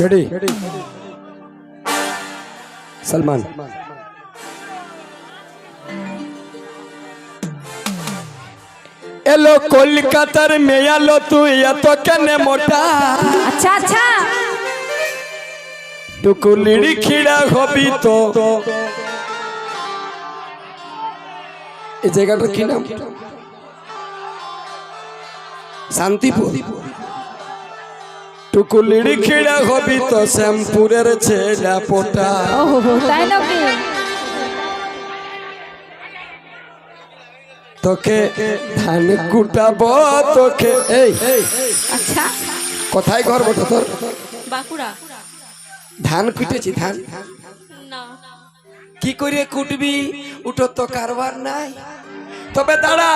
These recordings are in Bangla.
রেডি সলমান এলো কলকাতার মেয়ালো তুই এত কেনে মোটা? আচ্ছা আচ্ছা। টুকুলিড়ি খিড়া হবি তো। এই জায়গাটার কি নাম? শান্তিপুর। টুকুলিড়ি খিড়া হবি তো শ্যামপুরের ছেলা পোটা। তাই নাকি? তোকে ধান কুটাবো তোকে এই। আচ্ছা। কোথায় ঘর বটো তোর? বাঁকুড়া। ধান কুটেছি ধান। না। কি করে কুটবি? উঠো তো কারবার নাই। তবে দাঁড়া।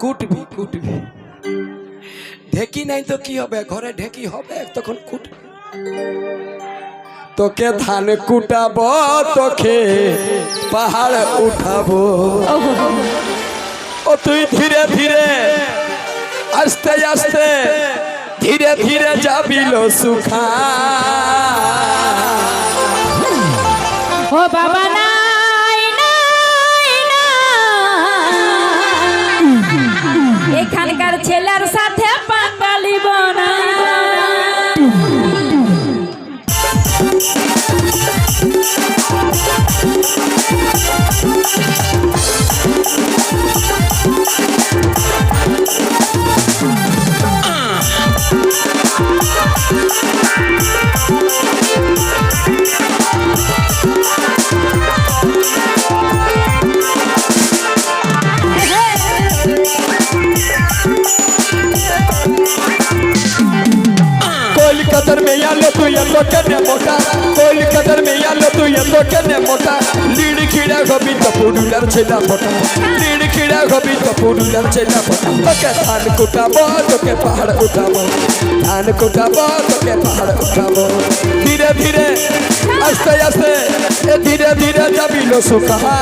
কুটবি কুটবি। ঢেকি নাই তো কি হবে? ঘরে ঢেকি হবে? তখন কুট তোকে ধান কুটাব তোকে পাহাড় উঠাবো। ও তুই ধীরে ধীরে আস্তে আস্তে ধীরে ধীরে যাবিল সুখা। ও বাবা নাই নাই নাই। এখানকার ছেলের সাথে কলকাতার মেয়ালো তুই এত কেনে মোটা, কলকাতার মেয়ালো তুই এত কেনে মোটা। লিড় খিড়া গবি তো পুরুলার ছেলা ফোটা লিড় খিড়া গবি তো পুরুলার ছেলা ফোটা। তোকে ধান কুটাবো, তোকে পাহাড় উঠাবো ধান কুটাবো, তোকে পাহাড় উঠাবো ধীরে ধীরে, আস্তে আস্তে ধীরে ধীরে যাবিল সুখা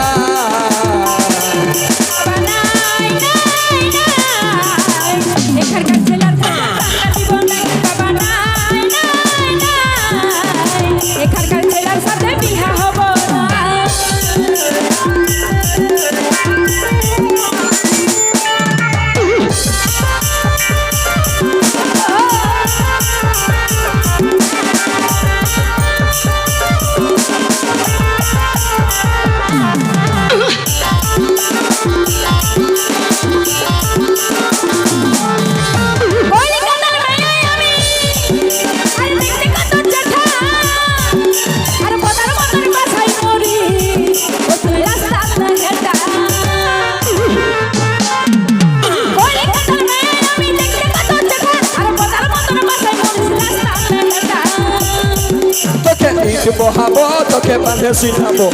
বহাবো তোকে বাঁধে সিনাবো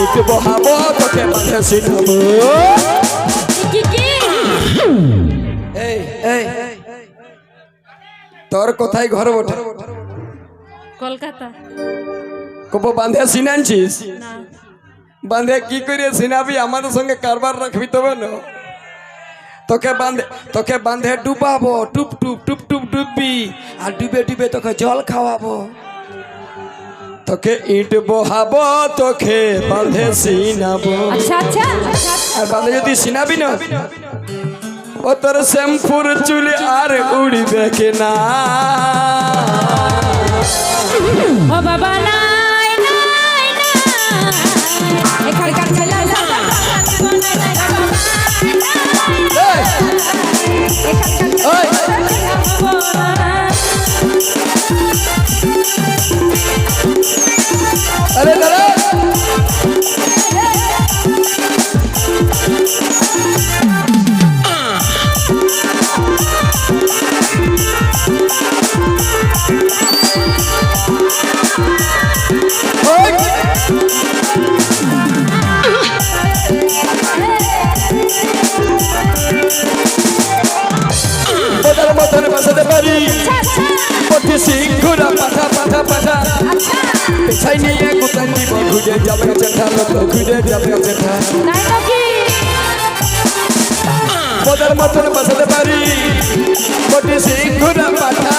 ইট বহাবো তোকে বাঁধে সিনাবো কি কি এই এই তোর কোথায় ঘর ওঠে কলকাতা কব বাঁধে সিনানছিস বাঁধে কি করে সিনাবি আমাদের সঙ্গে কারবার রাখবি তবে না তোকে বাঁধে তোকে বাঁধে ডুবাবো টুপ টুপ টুপ টুপ ডুববি আর ডুবে ডুবে তোকে জল খাওয়াবো তোকে ইট বহাবো তোকে বাঁধে সিনাবো। আচ্ছা আচ্ছা। আর বাঁধে যদি সিনাবি না ও তোর শ্যামপুর চুলে আর উড়িবে কে না ও বাবা নাই নাই নাই। এখানকার মতন বসাতে পারি পথে সিংহুরা পাঠা।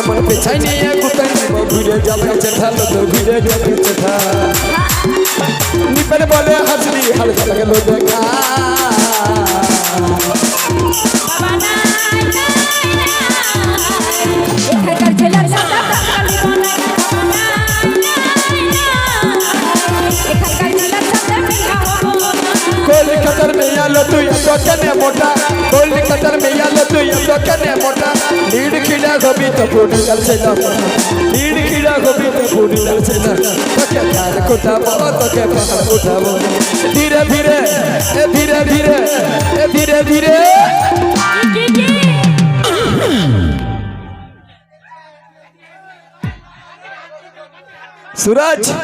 এমন পেছাই নিয়ে গুতাই নেব ঘুরে যাবে চেঠা, লোক ঘুরে যাবে চেঠা। নিপের বলে হাসলি হালকা লাগে দেখা মেয়ালো তুই এত কেনে মোটা কলকাতার মেয়ালো তুই এত কেনে মোটা লীড খিড়া গবি তো পুরি যাচ্ছে না লীড খিড়া গবি তো পুরি যাচ্ছে না তোকে কার কোটাবো তোকে পাহাড় কোটাবো ধীরে ধীরে এ ধীরে ধীরে এ ধীরে ধীরে কি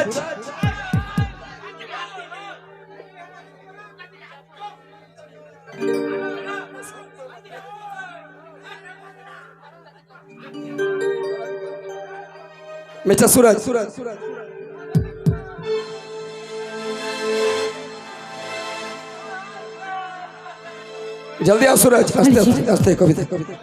মেচা সুরাজ। সুরাজ সুরাজ জলদি আও সুরাজ আস্তে আস্তে আস্তে কবিতা কবিতা।